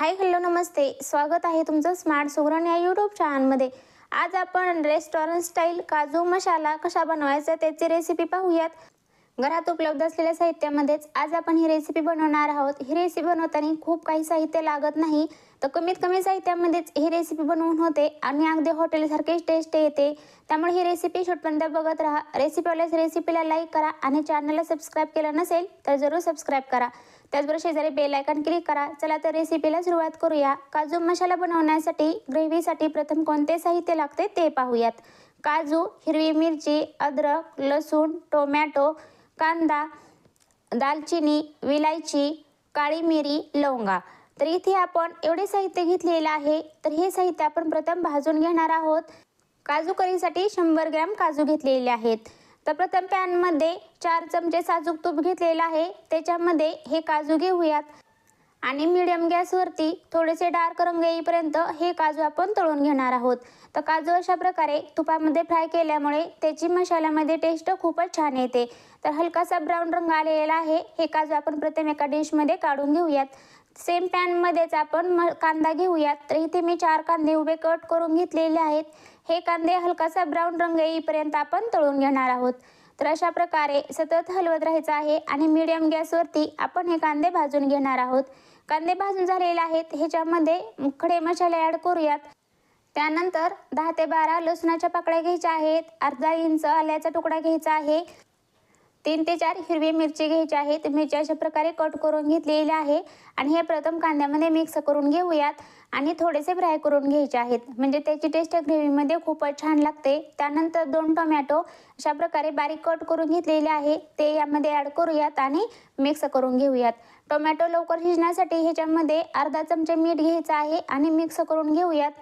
Hi hello नमस्ते. स्वागत आहे तुमचं स्मार्ट सुगरण या यूट्यूब चॅनलमध्ये आज आपण रेस्टॉरंट स्टाईल काजू मसाला कशा बनवायचा त्याची रेसिपी पाहूयात. घरात उपलब्ध असलेल्या साहित्यामध्येच आज आपण ही रेसिपी बनवणार आहोत. ही रेसिपी बनवताना खूप काही साहित्य लागत नाही. तर कमीत कमी साहित्यामध्येच ही रेसिपी बनवून होते आणि अगदी हॉटेलसारखीच टेस्ट येते. त्यामुळे ही रेसिपी शेवटपर्यंत बघत राहा. रेसिपीवाल्याच रेसिपीला लाईक करा आणि चॅनलला सबस्क्राईब केलं नसेल तर जरूर सबस्क्राईब करा. त्याचबरोबर शेजारी बेल आयकॉन क्लिक करा. चला तर रेसिपीला सुरुवात करूया. काजू मसाला बनवण्यासाठी ग्रेव्हीसाठी प्रथम कोणते साहित्य लागते ते पाहूयात. काजू हिरवी मिरची अद्रक लसूण टोमॅटो कांदा दालचिनी विलायची काळी मिरी लवंगा. तर इथे आपण एवढे साहित्य घेतलेलं आहे. तर हे साहित्य आपण प्रथम भाजून घेणार आहोत. काजू करीसाठी शंभर ग्रॅम काजू घेतलेले आहेत. तर प्रथम पॅनमध्ये चार चमचे साजूक तूप घेतलेलं आहे. त्याच्यामध्ये हे काजू घेऊयात. आणि मिडियम गॅसवरती थोडेसे डार्क रंग येईपर्यंत हे काजू आपण तळून घेणार आहोत. तर काजू अशा प्रकारे तुपामध्ये फ्राय केल्यामुळे त्याची मसाल्यामध्ये टेस्ट खूपच छान येते. तर हलकासा ब्राऊन रंग आलेला आहे. हे काजू आपण प्रथम एका डिशमध्ये काढून घेऊयात. सेम पॅनमध्येच आपण म कांदा घेऊयात. तर इथे मी चार कांदे उभे कट करून घेतलेले आहेत. हे कांदे हलकासा ब्राऊन रंग येईपर्यंत आपण तळून घेणार आहोत. तर अशा प्रकारे सतत हलवत राहायचं आहे आणि मीडियम गॅसवरती आपण हे कांदे भाजून घेणार आहोत. कांदे भाजून झालेले आहेत ह्याच्यामध्ये खडे मसाले ॲड करूयात. त्यानंतर दहा ते बारा लसणाच्या पाकळ्या घ्यायच्या आहेत अर्धा इंच आल्याचा तुकडा घ्यायचा आहे. तीन ते चार हिरवी मिरची घ्यायची आहेत मिरची अशा प्रकारे कट करून घेतलेली आहे. आणि हे प्रथम कांद्यामध्ये मिक्स करून घेऊयात. आणि थोडेसे फ्राय करून घ्यायचे आहेत. म्हणजे त्याची टेस्ट ग्रेव्हीमध्ये खूपच छान लागते. त्यानंतर दोन टोमॅटो अशा प्रकारे बारीक कट करून घेतलेले आहे. ते यामध्ये ॲड करूयात आणि मिक्स करून घेऊयात. टोमॅटो लवकर शिजण्यासाठी ह्याच्यामध्ये अर्धा चमचे मीठ घ्यायचं आहे आणि मिक्स करून घेऊयात.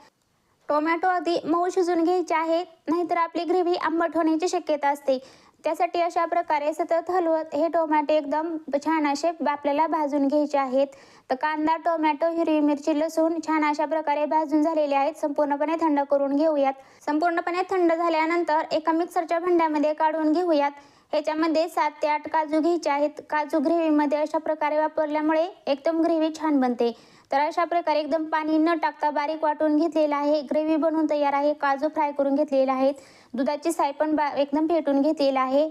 टोमॅटो आधी मऊ शिजून घ्यायचे आहेत. नाहीतर आपली ग्रेव्ही आंबट होण्याची शक्यता असते. त्यासाठी अशा प्रकारे सतत हलवत हे टोमॅटो एकदम छान असे आपल्याला भाजून घ्यायचे आहेत. तर कांदा टोमॅटो हिरवी मिरची लसूण छान अशा प्रकारे भाजून झालेले आहेत. संपूर्णपणे थंड करून घेऊयात. संपूर्णपणे थंड झाल्यानंतर एका मिक्सरच्या भांड्यामध्ये काढून घेऊयात. ह्याच्यामध्ये सात ते आठ काजू घ्यायचे आहेत. काजू ग्रेव्हीमध्ये अशा प्रकारे वापरल्यामुळे एकदम ग्रेव्ही छान बनते. तर अशा प्रकारे एकदम पाणी न टाकता बारीक वाटून घेतलेलं आहे. ग्रेव्ही बनवून तयार आहे. काजू फ्राय करून घेतलेले आहेत. दुधाची साय पण बा एकदम फेटून घेतलेला आहे.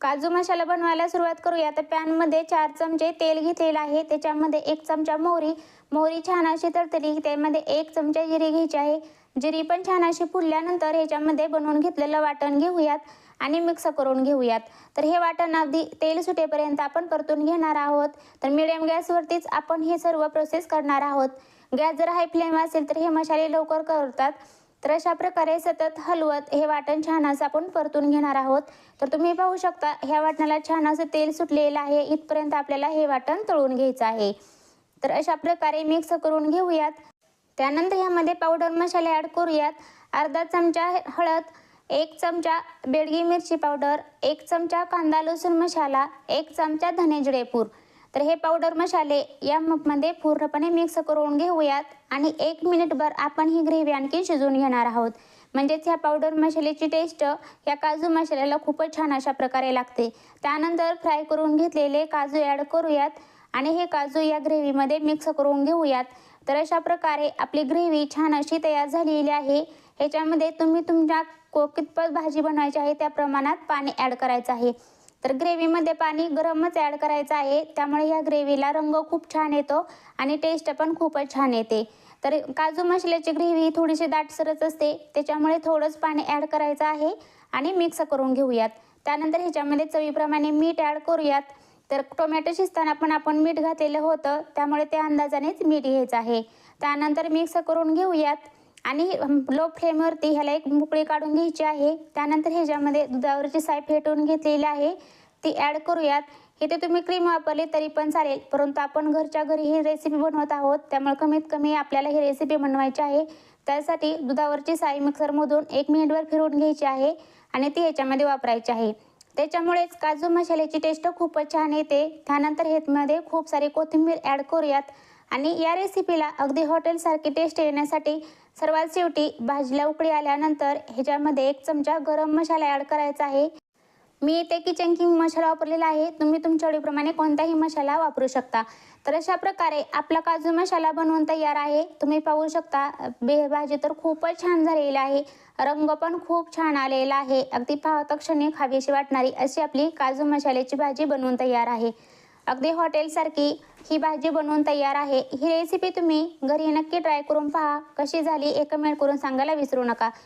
काजू मसाला बनवायला सुरुवात करूया. तर पॅनमध्ये चार चमचे तेल घेतलेलं आहे. त्याच्यामध्ये एक चमचा मोहरी. मोहरी छान अशी तळतली त्यामध्ये एक चमचा जिरी घ्यायची आहे. जिरी पण छान अशी फुलल्यानंतर ह्याच्यामध्ये बनवून घेतलेलं वाटण घेऊयात आणि मिक्स करून घेऊयात. तर हे वाटण अगदी तेल सुटेपर्यंत आपण परतून घेणार आहोत. तर मिडियम गॅसवरतीच आपण हे सर्व प्रोसेस करणार आहोत. गॅस जर हाय फ्लेम असेल तर हे मसाले लवकर करतात. तर अशा प्रकारे सतत हलवत हे वाटण छान असं आपण परतून घेणार आहोत. तर तुम्ही पाहू शकता ह्या वाटणाला छान असं तेल सुटलेलं आहे. इथपर्यंत आपल्याला हे वाटण तळून घ्यायचं आहे. तर अशा प्रकारे मिक्स करून घेऊयात. त्यानंतर ह्यामध्ये पावडर मसाले ॲड करूयात. अर्धा चमचा हळद एक चमचा बेडगी मिरची पावडर एक चमचा कांदा लसूण मसाला एक चमचा धने जिरेपूर तर हे पावडर मसाले यामध्ये पूर्णपणे मिक्स करून घेऊयात आणि एक मिनिटभर आपण ही ग्रेव्ही आणखी शिजवून घेणार आहोत. म्हणजेच ह्या पावडर मसाल्याची टेस्ट या काजू मसाल्याला खूपच छान अशा प्रकारे लागते. त्यानंतर फ्राय करून घेतलेले काजू ॲड करूयात आणि हे काजू या ग्रेव्हीमध्ये मिक्स करून घेऊयात. तर अशा प्रकारे आपली ग्रेव्ही छान अशी तयार झालेली आहे. ह्याच्यामध्ये तुम्ही तुमच्या को कितपत भाजी बनवायची आहे त्या प्रमाणात पाणी ॲड करायचं आहे. तर ग्रेव्हीमध्ये पाणी गरमच ॲड करायचं आहे. त्यामुळे या ग्रेव्हीला रंग खूप छान येतो आणि टेस्ट पण खूपच छान येते. तर काजू मसाल्याची ग्रेव्ही थोडीशी दाटसरच असते. त्याच्यामुळे थोडंच पाणी ॲड करायचं आहे आणि मिक्स करून घेऊयात. त्यानंतर ह्याच्यामध्ये चवीप्रमाणे मीठ ॲड करूयात. तर टोमॅटो शिजताना पण आपण मीठ घातलेलं होतं. त्यामुळे त्या अंदाजानेच मीठ घ्यायचं आहे. त्यानंतर मिक्स करून घेऊयात. आणि लो फ्लेमवरती ह्याला एक मुकळी काढून घ्यायची आहे. त्यानंतर ह्याच्यामध्ये दुधावरची साय फेटून घेतलेली आहे. ती ॲड करूयात. इथे तुम्ही क्रीम वापरली तरी पण चालेल. परंतु आपण घरच्या घरी ही रेसिपी बनवत आहोत. त्यामुळे कमीत कमी आपल्याला ही रेसिपी बनवायची आहे. त्यासाठी दुधावरची साई मिक्सरमधून एक मिनिटवर फिरवून घ्यायची आहे. आणि ती ह्याच्यामध्ये वापरायची आहे. त्याच्यामुळेच काजू मसाल्याची टेस्ट खूपच छान येते. त्यानंतर हेतमध्ये खूप सारी कोथिंबीर ॲड करूयात. आणि या रेसिपीला अगदी हॉटेलसारखी टेस्ट येण्यासाठी सर्वात शेवटी भाजीला उकळी आल्यानंतर ह्याच्यामध्ये एक चमचा गरम मसाला ॲड करायचा आहे. मी इथे किचन किंग मसाला वापरलेला आहे. तुम्ही तुमच्या आवडीप्रमाणे कोणताही मसाला वापरू शकता. तर अशा प्रकारे आपला काजू मसाला बनवून तयार आहे. तुम्ही पाहू शकता बे भाजी तर खूपच छान झालेली आहे. रंग पण खूप छान आलेला आहे. अगदी पाहता क्षणी खावीशी वाटणारी अशी आपली काजू मसाल्याची भाजी बनवून तयार आहे. अगदी हॉटेलसारखी ही भाजी बनवून तयार आहे. ही रेसिपी तुम्ही घरी नक्की ट्राय करून पहा. कशी झाली एक कमेंट करून सांगायला विसरू नका.